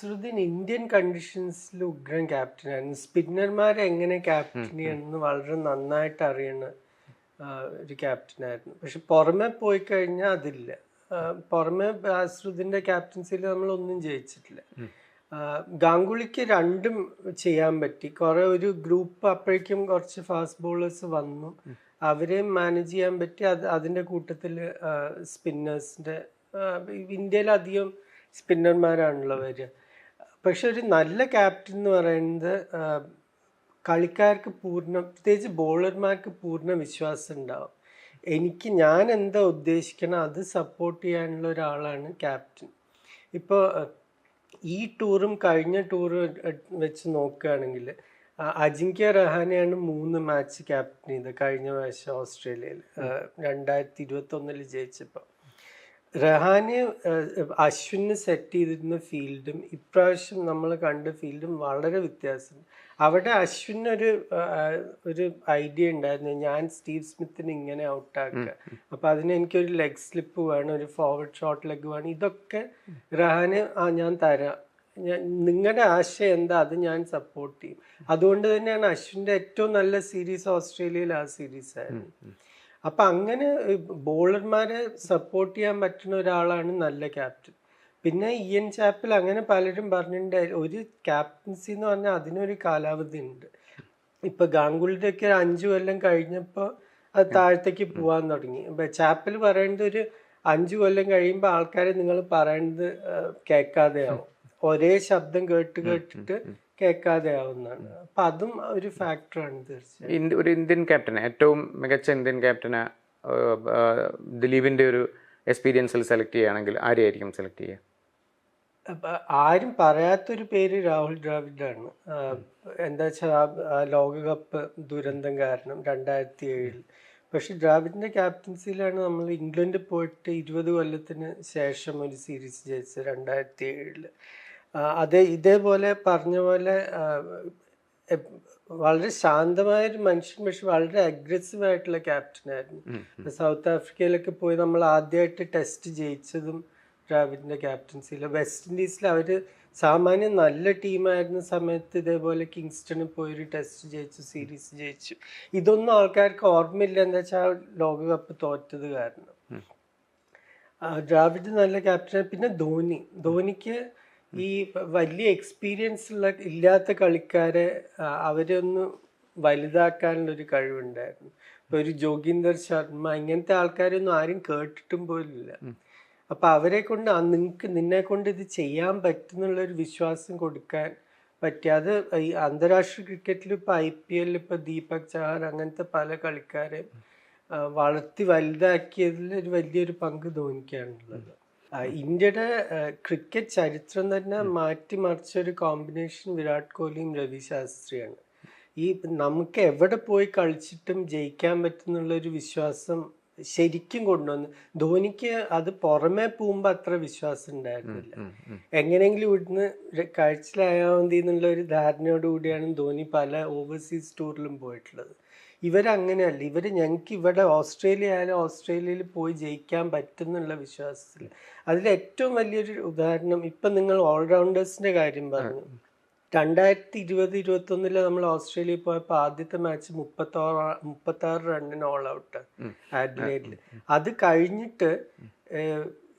Shruthin Indian കണ്ടീഷൻസിൽ ഉഗ്രൻ ക്യാപ്റ്റനായിരുന്നു സ്പിന്നർമാരെ എങ്ങനെ captain ചെയ്യണമെന്ന് വളരെ നന്നായിട്ട് അറിയണ ഒരു ക്യാപ്റ്റനായിരുന്നു പക്ഷെ പുറമെ പോയി കഴിഞ്ഞാൽ അതില്ല. പുറമെ അശ്രുതിന്റെ ക്യാപ്റ്റൻസിയിൽ നമ്മൾ ഒന്നും ജയിച്ചിട്ടില്ല. ഗാംഗുളിക്ക് ഗാംഗുലിക്ക് രണ്ടും ചെയ്യാൻ പറ്റി. കുറെ ഒരു ഗ്രൂപ്പ് അപ്പോഴേക്കും കുറച്ച് ഫാസ്റ്റ് ബോളേഴ്സ് വന്നു. അവരെയും മാനേജ് ചെയ്യാൻ പറ്റി. അത് അതിന്റെ കൂട്ടത്തിൽ സ്പിന്നേഴ്സിന്റെ ഇന്ത്യയിൽ അധികം സ്പിന്നർമാരാണല്ലോ വരിക. പക്ഷെ ഒരു നല്ല ക്യാപ്റ്റൻ എന്ന് പറയുന്നത് കളിക്കാർക്ക് പൂർണ പ്രത്യേകിച്ച് ബോളർമാർക്ക് പൂർണ വിശ്വാസം ഉണ്ടാവും. എനിക്ക് ഞാൻ എന്താ ഉദ്ദേശിക്കണം അത് സപ്പോർട്ട് ചെയ്യാനുള്ള ഒരാളാണ് ക്യാപ്റ്റൻ ഇപ്പോൾ ഈ ടൂറും കഴിഞ്ഞ ടൂറും വെച്ച് നോക്കുകയാണെങ്കിൽ അജിങ്ക്യ റഹാനെയാണ് മൂന്ന് മാച്ച് ക്യാപ്റ്റൻ ചെയ്തത് കഴിഞ്ഞ പ്രാവശ്യം ഓസ്ട്രേലിയയിൽ. രണ്ടായിരത്തി ഇരുപത്തൊന്നിൽ ജയിച്ചപ്പോൾ. റഹാനെ അശ്വിന് സെറ്റ് ചെയ്തിരുന്ന ഫീൽഡും ഇപ്രാവശ്യം നമ്മൾ കണ്ട ഫീൽഡും വളരെ വ്യത്യാസമുണ്ട് അവിടെ അശ്വിന് ഒരു ഒരു ഐഡിയ ഉണ്ടായിരുന്നു ഞാൻ സ്റ്റീവ് സ്മിത്തിനെ ഇങ്ങനെ ഔട്ടാക്കുക അപ്പൊ അതിന് എനിക്കൊരു ലെഗ് സ്ലിപ്പ് വേണം ഒരു ഫോർവേഡ് ഷോട്ട് ലെഗ് വേണം ഇതൊക്കെ റഹാന് ആ ഞാൻ തരാം. ഞാൻ നിങ്ങളുടെ ആശയം എന്താ? അത് ഞാൻ സപ്പോർട്ട് ചെയ്യും. അതുകൊണ്ട് തന്നെയാണ് അശ്വിന്റെ ഏറ്റവും നല്ല സീരീസ് ഓസ്ട്രേലിയയിൽ ആ സീരീസ് ആയിരുന്നു അപ്പൊ അങ്ങനെ ബോളർമാരെ സപ്പോർട്ട് ചെയ്യാൻ പറ്റുന്ന ഒരാളാണ് നല്ല ക്യാപ്റ്റൻ പിന്നെ ഇയൻ ചാപ്പിൽ അങ്ങനെ പലരും പറഞ്ഞിട്ടുണ്ട് ഒരു ക്യാപ്റ്റൻസി എന്ന് പറഞ്ഞാൽ അതിനൊരു കാലാവധി ഉണ്ട്. ഇപ്പൊ ഗാംഗുലിന്റെ ഒക്കെ അഞ്ചു കൊല്ലം കഴിഞ്ഞപ്പോൾ അത് താഴത്തേക്ക് പോവാൻ തുടങ്ങി. ചാപ്പിൽ പറയേണ്ട ഒരു അഞ്ചു കൊല്ലം കഴിയുമ്പോൾ ആൾക്കാരെ നിങ്ങൾ പറയേണ്ടത് കേൾക്കാതെ ആവും ഒരേ ശബ്ദം കേട്ട് കേട്ടിട്ട് കേൾക്കാതെ ആവുന്നതാണ്. അപ്പൊ അതും ഒരു ഫാക്ടറാണ് തീർച്ചയായും. ഒരു ഇന്ത്യൻ ക്യാപ്റ്റനെ ഏറ്റവും മികച്ച ഇന്ത്യൻ ക്യാപ്റ്റനെ ദിലീപിന്റെ ഒരു എക്സ്പീരിയൻസിൽ സെലക്ട് ചെയ്യുകയാണെങ്കിൽ ആരെയായിരിക്കും സെലക്ട് ചെയ്യുക? ആരും പറയാത്തൊരു പേര് രാഹുൽ ദ്രാവിഡാണ്. എന്താ വെച്ചാൽ ലോകകപ്പ് ദുരന്തം കാരണം രണ്ടായിരത്തി ഏഴിൽ പക്ഷെ ദ്രാവിഡിന്റെ ക്യാപ്റ്റൻസിയിലാണ് നമ്മൾ ഇംഗ്ലണ്ട് പോയിട്ട് ഇരുപത് കൊല്ലത്തിന് ശേഷം ഒരു സീരീസ് ജയിച്ചത് രണ്ടായിരത്തി ഏഴിൽ അതേ ഇതേപോലെ പറഞ്ഞ പോലെ വളരെ ശാന്തമായ ഒരു മനുഷ്യൻ പക്ഷെ വളരെ അഗ്രസീവ് ആയിട്ടുള്ള ക്യാപ്റ്റനായിരുന്നു സൗത്ത് ആഫ്രിക്കയിലൊക്കെ പോയി നമ്മൾ ആദ്യമായിട്ട് ടെസ്റ്റ് ജയിച്ചതും ദ്രാവിഡിന്റെ ക്യാപ്റ്റൻസിയിൽ വെസ്റ്റ് ഇൻഡീസിൽ അവർ സാമാന്യം നല്ല ടീമായിരുന്ന സമയത്ത് ഇതേപോലെ കിങ്സ്റ്റണിൽ പോയി ഒരു ടെസ്റ്റ് ജയിച്ചു സീരീസ് ജയിച്ചു. ഇതൊന്നും ആൾക്കാർക്ക് ഓർമ്മയില്ല. എന്താ വെച്ചാൽ ലോകകപ്പ് തോറ്റത് കാരണം. ദ്രാവിഡ് നല്ല ക്യാപ്റ്റൻ പിന്നെ ധോനി ധോനിക്ക് ഈ വലിയ എക്സ്പീരിയൻസ് ഉള്ള ഇല്ലാത്ത കളിക്കാരെ അവരെ ഒന്ന് വലുതാക്കാനുള്ളൊരു കഴിവുണ്ടായിരുന്നു. ഇപ്പൊ ഒരു ജോഗീന്ദർ ശർമ്മ ഇങ്ങനത്തെ ആൾക്കാരൊന്നും ആരും കേട്ടിട്ടും പോലില്ല അപ്പൊ അവരെ കൊണ്ട് നിങ്ങൾക്ക് നിന്നെ കൊണ്ട് ഇത് ചെയ്യാൻ പറ്റുന്നുള്ള ഒരു വിശ്വാസം കൊടുക്കാൻ പറ്റി അത് ഈ അന്താരാഷ്ട്ര ക്രിക്കറ്റിൽ ഇപ്പം ഐ പി എല്ലിൽ ഇപ്പം ദീപക് ചഹാർ അങ്ങനത്തെ പല കളിക്കാരെ വളർത്തി വലുതാക്കിയതിൽ ഒരു വലിയൊരു പങ്ക് ധോനിക്കാണുള്ളത്. ഇന്ത്യയുടെ ക്രിക്കറ്റ് ചരിത്രം തന്നെ മാറ്റിമറിച്ച ഒരു കോമ്പിനേഷൻ വിരാട് കോഹ്ലിയും രവി ശാസ്ത്രിയാണ്. ഈ നമുക്ക് എവിടെ പോയി കളിച്ചിട്ടും ജയിക്കാൻ പറ്റുന്നുള്ളൊരു വിശ്വാസം ശരിക്കും കൊണ്ടുവന്ന്. ധോനിക്ക് അത് പുറമെ പോകുമ്പോൾ അത്ര വിശ്വാസം ഉണ്ടായിരുന്നില്ല. എങ്ങനെയെങ്കിലും ഇവിടുന്ന് കാഴ്ചയിലായാൽ മതി എന്നുള്ള ഒരു ധാരണയോട് കൂടിയാണ് ധോനി പല ഓവർസീസ് ടൂറിലും പോയിട്ടുള്ളത്. ഇവരങ്ങനെയല്ല. ഇവർ ഞങ്ങൾക്ക് ഇവിടെ ഓസ്ട്രേലിയ ആയാലും ഓസ്ട്രേലിയയിൽ പോയി ജയിക്കാൻ പറ്റുന്നുള്ള വിശ്വാസത്തിൽ അതിൽ ഏറ്റവും വലിയൊരു ഉദാഹരണം ഇപ്പൊ നിങ്ങൾ ഓൾറൗണ്ടേഴ്സിന്റെ കാര്യം പറഞ്ഞു. രണ്ടായിരത്തി ഇരുപത് ഇരുപത്തി ഒന്നിൽ നമ്മൾ ഓസ്ട്രേലിയ പോയപ്പോൾ ആദ്യത്തെ മാച്ച് മുപ്പത്താറ് മുപ്പത്തി ആറ് റണ്ണിന് ഓൾ ഔട്ട് ആഡ്ലേഡിൽ അത് കഴിഞ്ഞിട്ട്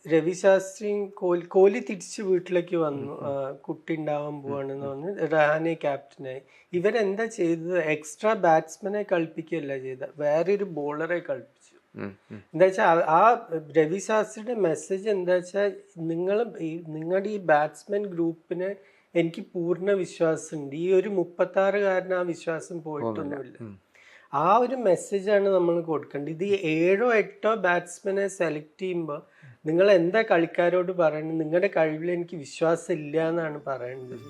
രവിശാസ്ത്രി രവി ശാസ്ത്രിയും കോഹ്ലി കോഹ്ലി തിരിച്ച് വീട്ടിലേക്ക് വന്നു. കുട്ടി ഉണ്ടാവാൻ പോവാണെന്ന് പറഞ്ഞ് റഹാനെ ക്യാപ്റ്റനായി. ഇവരെന്താ ചെയ്തത്? എക്സ്ട്രാ ബാറ്റ്സ്മാനെ കളിപ്പിക്കുകയല്ല ചെയ്ത വേറെ ഒരു ബോളറെ കളിപ്പിച്ചു. എന്താ വെച്ചാൽ ആ രവിശാസ്ത്രിയുടെ മെസ്സേജ് എന്താ വെച്ചാൽ നിങ്ങൾ നിങ്ങളുടെ ഈ ബാറ്റ്സ്മാൻ ഗ്രൂപ്പിന് എനിക്ക് പൂർണ വിശ്വാസമുണ്ട്. ഈ ഒരു മുപ്പത്താറുകാരന് ആ വിശ്വാസം പോയിട്ടൊന്നുമില്ല. ആ ഒരു മെസ്സേജാണ് നമ്മൾ കൊടുക്കേണ്ടത്. ഇത് ഏഴോ എട്ടോ ബാറ്റ്സ്മാനെ സെലക്ട് ചെയ്യുമ്പോൾ നിങ്ങൾ എന്താ കളിക്കാരോട് പറയുന്നത് നിങ്ങളുടെ കഴിവിൽ എനിക്ക് വിശ്വാസം ഇല്ല എന്നാണ് പറയേണ്ടത്.